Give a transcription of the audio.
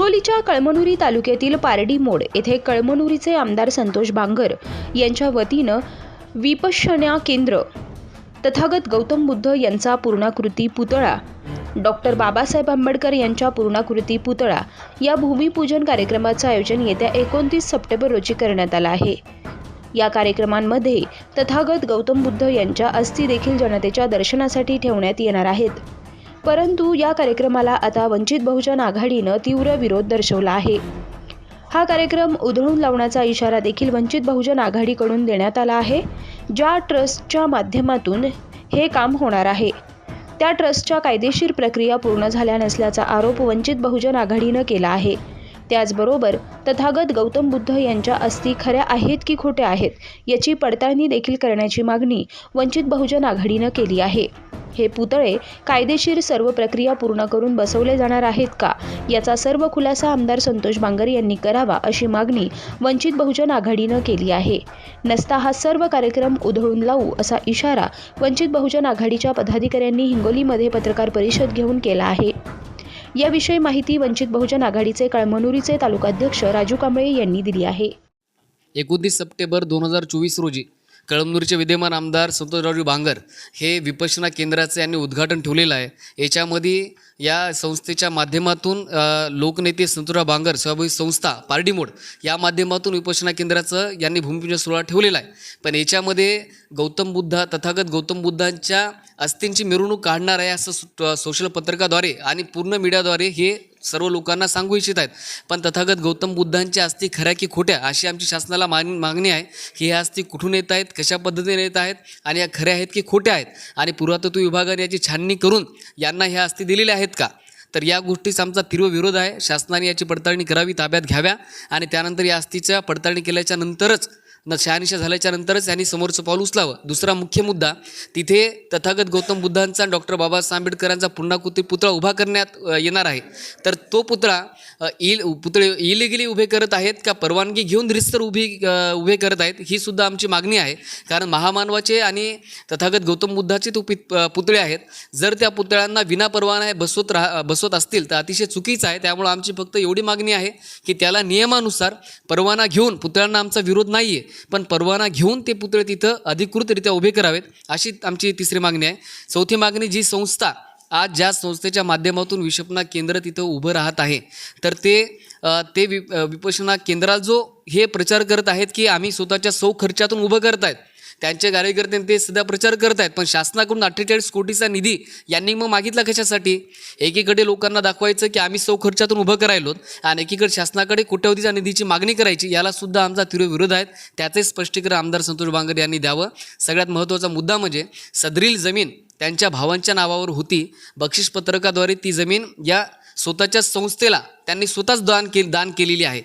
हिंगोलीच्या कळमनुरी तालुक्यातील पारडी मोड येथे कळमनुरीचे आमदार संतोष बांगर यांच्या वतीनं विपश्यना केंद्र तथागत गौतम बुद्ध यांचा पूर्णाकृती पुतळा डॉक्टर बाबासाहेब आंबेडकर यांच्या पूर्णाकृती पुतळा या भूमिपूजन कार्यक्रमाचं आयोजन येत्या एकोणतीस सप्टेंबर रोजी करण्यात आलं आहे. या कार्यक्रमांमध्ये तथागत गौतम बुद्ध यांच्या अस्थी देखील जनतेच्या दर्शनासाठी ठेवण्यात येणार आहेत. परंतु या कार्यक्रमाला आता वंचित बहुजन आघाडीनं तीव्र विरोध दर्शवला आहे. हा कार्यक्रम उधळून लावण्याचा इशारा देखील वंचित बहुजन आघाडीकडून देण्यात आला आहे ज्या ट्रस्टच्या माध्यमातून हे काम होणार आहे. त्या ट्रस्टच्या कायदेशीर प्रक्रिया पूर्ण झाल्या नसल्याचा आरोप वंचित बहुजन आघाडीनं केला आहे. त्याचबरोबर तथागत गौतम बुद्ध यांच्या अस्थी खऱ्या आहेत की खोट्या आहेत याची पडताळणी देखील करण्याची मागणी वंचित बहुजन आघाडीनं केली आहे. हे पुतळे कायदेशीर सर्व प्रक्रिया पूर्ण करून बसवले जाणार आहेत का याचा सर्व खुलासा आमदार संतोष बांगर यांनी करावा अशी मागणी वंचित बहुजन आघाडीनं केली आहे. नसता हा सर्व कार्यक्रम उधळून लावू असा इशारा वंचित बहुजन आघाडीच्या पदाधिकाऱ्यांनी हिंगोलीमध्ये पत्रकार परिषद घेऊन केला आहे. याविषयी माहिती वंचित बहुजन आघाडीचे कळमनुरीचे तालुकाध्यक्ष राजू कांबळे यांनी दिली आहे. एकोणतीस सप्टेंबर दोन हजार चोवीस रोजी कळमनुरीचे विद्यमान आमदार संतोषरावजी बांगर हे विपश्यना केंद्राचं यांनी उद्घाटन ठेवलेलं आहे. याच्यामध्ये या संस्थेच्या माध्यमातून लोकनेते संतोषराव बांगर सहभागी संस्था पारडीमोड या माध्यमातून विपश्यना केंद्राचं यांनी भूमिपूजन सोहळा ठेवलेला आहे. पण याच्यामध्ये गौतम बुद्ध तथागत गौतम बुद्धांच्या अस्थींची मिरवणूक काढणार आहे असं सोशल पत्रकाद्वारे आणि पूर्ण मीडियाद्वारे हे सर्व लोकांना सांगू इच्छित आहेत. पण तथागत गौतम बुद्धांच्या अस्थी खऱ्या की खोट्या अशी आमची शासनाला मागणी मागणी आहे की ह्या अस्थी कुठून येत आहेत कशा पद्धतीने येत आहेत आणि या खऱ्या आहेत की खोट्या आहेत आणि पुरातत्व विभागाने याची छाननी करून यांना ह्या अस्थी दिलेल्या आहेत का? तर या गोष्टीचा आमचा तीव्र विरोध आहे. शासनाने याची पडताळणी करावी ताब्यात घ्याव्या आणि त्यानंतर या अस्थीच्या पडताळणी केल्याच्या नंतरच न शहानिशा झाल्याच्या नंतरच यांनी समोरचं पाऊल उचलावं. दुसरा मुख्य मुद्दा तिथे तथागत गौतम बुद्धांचा डॉक्टर बाबासाहेब आंबेडकरांचा पुन्हाकृती पुतळा उभा करण्यात येणार आहे. तर तो पुतळा इल पुतळे इलिगली उभे करत आहेत का परवानगी घेऊन रिस्तर उभी उभे करत आहेत ही सुद्धा आमची मागणी आहे. कारण महामानवाचे आणि तथागत गौतम बुद्धाचे तो पित पुतळे आहेत. जर त्या पुतळ्यांना विना परवाना बसवत राहा बसवत असतील तर अतिशय चुकीचं आहे. त्यामुळं आमची फक्त एवढी मागणी आहे की त्याला नियमानुसार परवाना घेऊन पुतळ्यांना आमचा विरोध नाही आहे पण परवाना घेऊन ते पुतळे तिथं अधिकृतरित्या उभे करावेत अशी आमची तिसरी मागणी आहे. चौथी मागणी जी संस्था आज ज्या संस्थेच्या माध्यमातून विषपना केंद्र तिथं उभं राहत आहे तर ते ते वि विपशना विपश्यना केंद्राला जो हे प्रचार करत आहेत की आम्ही स्वतःच्या सौ खर्चातून उभं करत आहेत. त्यांचे कार्यकर्ते ते सध्या प्रचार करत आहेत पण शासनाकडून अठ्ठेचाळीस कोटीचा निधी यांनी मग मागितला कशासाठी? एकीकडे लोकांना दाखवायचं की आम्ही सौ खर्चातून उभं करायलो आणि एकीकडे शासनाकडे कोट्यवधीच्या निधीची मागणी करायची याला सुद्धा आमचा तीव्र विरोध आहे. त्याचे स्पष्टीकरण आमदार संतोष बांगर यांनी द्यावं. सगळ्यात महत्त्वाचा मुद्दा म्हणजे सदरील जमीन त्यांच्या भावांच्या नावावर होती. बक्षीस पत्रकाद्वारे ती जमीन या स्वतःच्या संस्थेला त्यांनी स्वतःच दान के दान केलेली आहे.